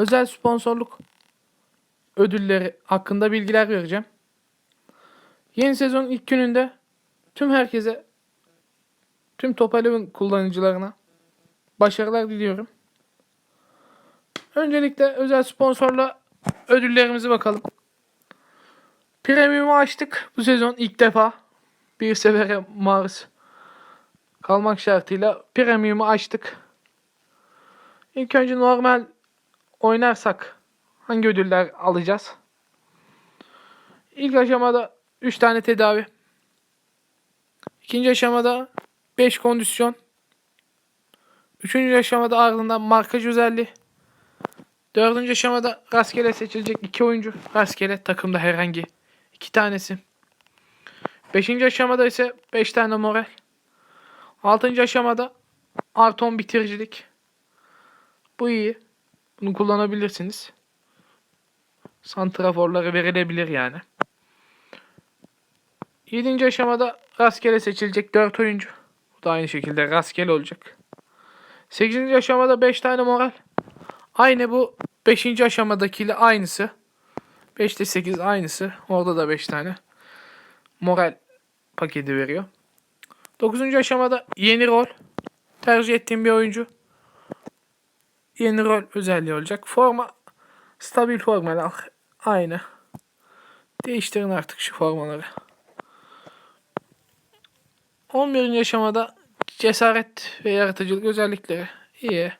özel sponsorluk ödülleri hakkında bilgiler vereceğim. Yeni sezon ilk gününde tüm herkese, tüm Top Eleven kullanıcılarına başarılar diliyorum. Öncelikle özel sponsorla ödüllerimize bakalım. Premium'u açtık bu sezon ilk defa. Bir sefere maruz kalmak şartıyla Premium'u açtık. İlk önce normal oynarsak hangi ödüller alacağız? İlk aşamada 3 tane tedavi. İkinci aşamada 5 kondisyon. Üçüncü aşamada ardından markaj özelliği. Dördüncü aşamada rastgele seçilecek iki oyuncu. Rastgele takımda herhangi iki tanesi. Beşinci aşamada ise 5 tane moral. Altıncı aşamada artı 10 bitiricilik. Bu iyi. Bunu kullanabilirsiniz. Santraforları verilebilir yani. Yedinci aşamada rastgele seçilecek 4 oyuncu. Bu da aynı şekilde rastgele olacak. Sekizinci aşamada 5 tane moral. Aynı bu 5. aşamadakiyle aynısı. 5'te 8 aynısı. Orada da 5 tane moral paketi veriyor. 9. aşamada yeni rol. Tercih ettiğim bir oyuncu. Yeni rol özelliği olacak. Forma stabil formalar aynı. Değiştirin artık şu formaları. 11. aşamada cesaret ve yaratıcılık özellikleri iyi.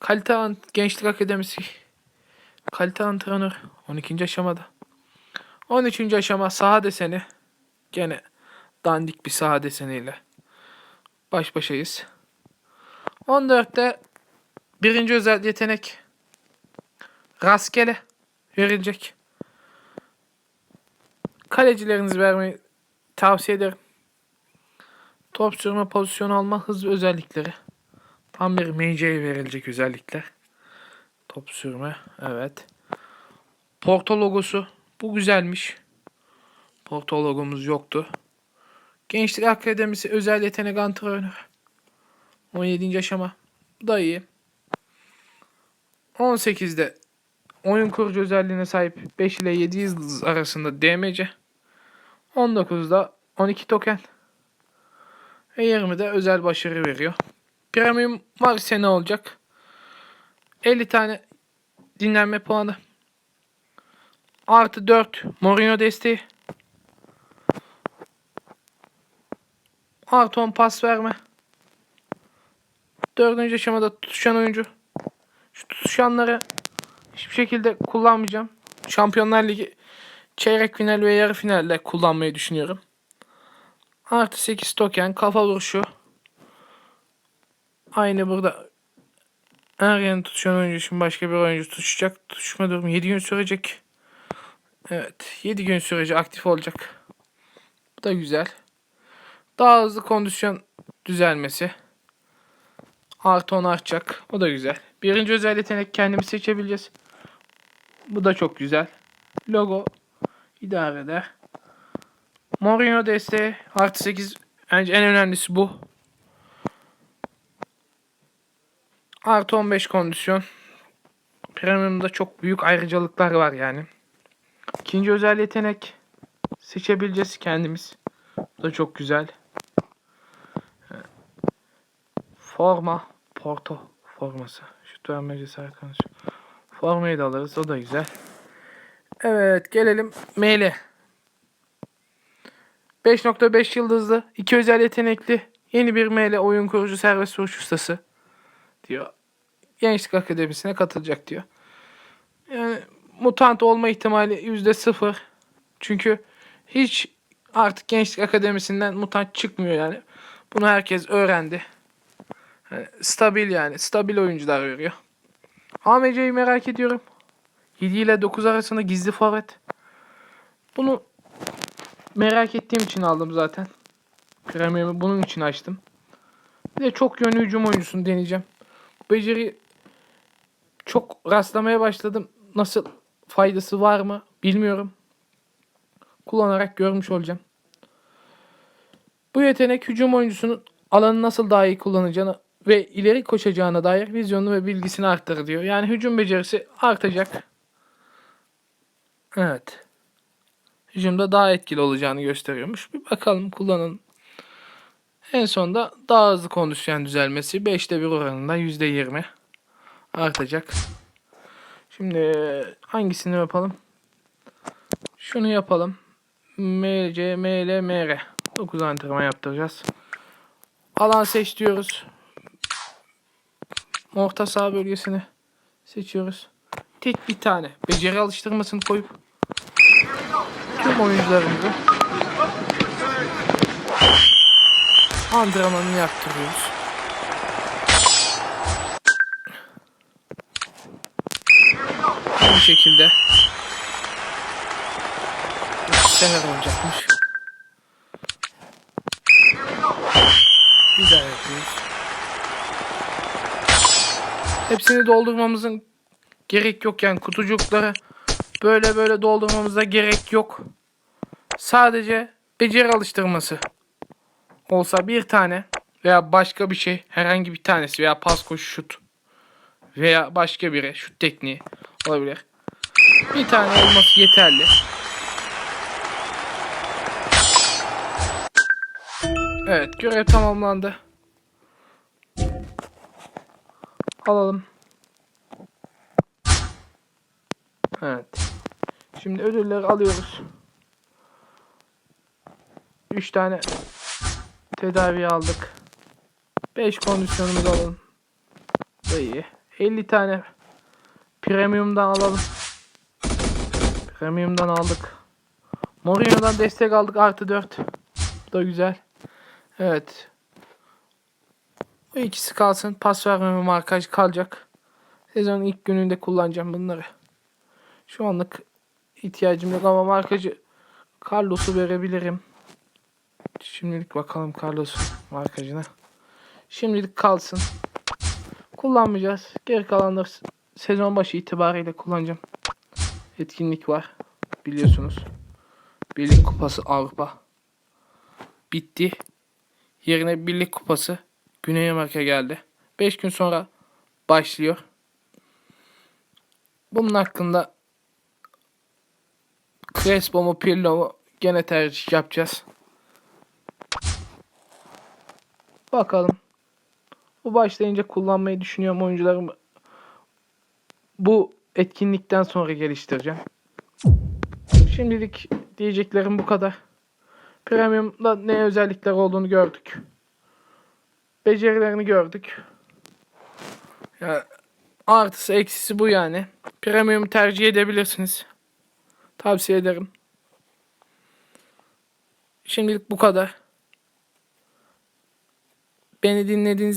Kalite Gençlik Akademisi Kalite antrenör 12. aşamada. 13. aşama saha deseni. Gene dandik bir saha deseniyle baş başayız. 14'te birinci özel yetenek rastgele verilecek. Kalecilerinizi vermeyi tavsiye ederim. Top sürme pozisyon alma hız özellikleri. Tam bir MC'ye verilecek özellikler. Top sürme. Evet. Porto logosu. Bu güzelmiş. Porto logomuz yoktu. Gençlik Akademisi özel yetenek antrenör. 17. aşama. Bu da iyi. 18'de oyun kurucu özelliğine sahip 5 ile 7 yıldız arasında DMC. 19'da 12 token. Ve 20'de özel başarı veriyor. Premium var ise ne olacak? 50 tane dinlenme puanı. Artı 4 Mourinho desteği. Artı 10 pas verme. Dördüncü aşamada tutuşan oyuncu. Şu tutuşanları hiçbir şekilde kullanmayacağım. Şampiyonlar Ligi çeyrek final ve yarı finalde kullanmayı düşünüyorum. Artı 8 token kafa vuruşu. Aynı burada her yerini tutuşan oyuncu için başka bir oyuncu tutuşacak. Tutuşma durumu 7 gün sürecek. Evet 7 gün sürece aktif olacak. Bu da güzel. Daha hızlı kondisyon düzelmesi. Artı 10 artacak. O da güzel. Birinci özel yetenek kendimiz seçebileceğiz. Bu da çok güzel. Logo idare eder. Mourinho desteği artı 8 bence en önemlisi bu. Artı 15 kondisyon. Premium'da çok büyük ayrıcalıklar var yani. İkinci özel yetenek seçebileceğiz kendimiz. Bu da çok güzel. Forma. Porto forması. Cesaret konusu. Formayı da alırız. O da güzel. Evet gelelim maile. 5.5 yıldızlı, iki özel yetenekli, yeni bir maile oyun kurucu serbest vuruş ustası diyor. Gençlik Akademisi'ne katılacak diyor. Yani mutant olma ihtimali yüzde sıfır. Çünkü hiç artık Gençlik Akademisi'nden mutant çıkmıyor yani. Bunu herkes öğrendi. Yani stabil yani. Stabil oyuncular veriyor. AMC'yi merak ediyorum. 7 ile 9 arasında gizli forvet. Bunu merak ettiğim için aldım zaten. Premium'u bunun için açtım. Bir de çok yönlü hücum oyuncusunu deneyeceğim. Bu beceri çok rastlamaya başladım. Nasıl faydası var mı bilmiyorum. Kullanarak görmüş olacağım. Bu yetenek hücum oyuncusunun alanı nasıl daha iyi kullanacağını ve ileri koşacağına dair vizyonunu ve bilgisini arttırır diyor. Yani hücum becerisi artacak. Evet. Hücumda daha etkili olacağını gösteriyormuş. Bir bakalım kullanın. En sonda daha hızlı kondisyon düzelmesi 5'te 1 oranında %20 artacak. Şimdi hangisini yapalım? Şunu yapalım. MC, ML, MR. 9 antrenman yaptıracağız. Alan seç diyoruz. Orta saha bölgesini seçiyoruz. Tek bir tane beceri alıştırmasını koyup tüm oyuncularımızı antrenmanını yaptırıyoruz. Aynı şekilde sefer olacakmış. Bir daha yapıyoruz. Hepsini doldurmamızın gerek yok yani kutucukları böyle böyle doldurmamıza gerek yok. Sadece beceri alıştırması olsa bir tane veya başka bir şey herhangi bir tanesi veya pas koşu şut veya başka biri şut tekniği olabilir. Bir tane olması yeterli. Evet görev tamamlandı. Alalım. Evet. Şimdi ödülleri alıyoruz. 3 tane tedavi aldık. 5 kondisyonumuz alalım. Da iyi. 50 tane premiumdan alalım. Premiumdan aldık. Mourinho'dan destek aldık artı 4. Bu da güzel. Evet. Bu ikisi kalsın. Pas vermeme markaj kalacak. Sezonun ilk gününde kullanacağım bunları. Şu anlık ihtiyacım yok ama markacı Carlos'u verebilirim. Şimdilik bakalım Carlos markacına. Şimdilik kalsın. Kullanmayacağız. Geri kalanları sezon başı itibariyle kullanacağım. Etkinlik var. Biliyorsunuz. Birlik Kupası Avrupa. Bitti. Yerine Birlik Kupası Güney Amerika geldi. 5 gün sonra başlıyor. Bunun hakkında Crespo mu Pirlo mu gene tercih yapacağız. Bakalım. Bu başlayınca kullanmayı düşünüyorum oyuncularımı. Bu etkinlikten sonra geliştireceğim. Şimdilik diyeceklerim bu kadar. Premium'da ne özellikler olduğunu gördük. Becerilerini gördük. Ya, artısı eksisi bu yani. Premium tercih edebilirsiniz. Tavsiye ederim. Şimdilik bu kadar. Beni dinlediğiniz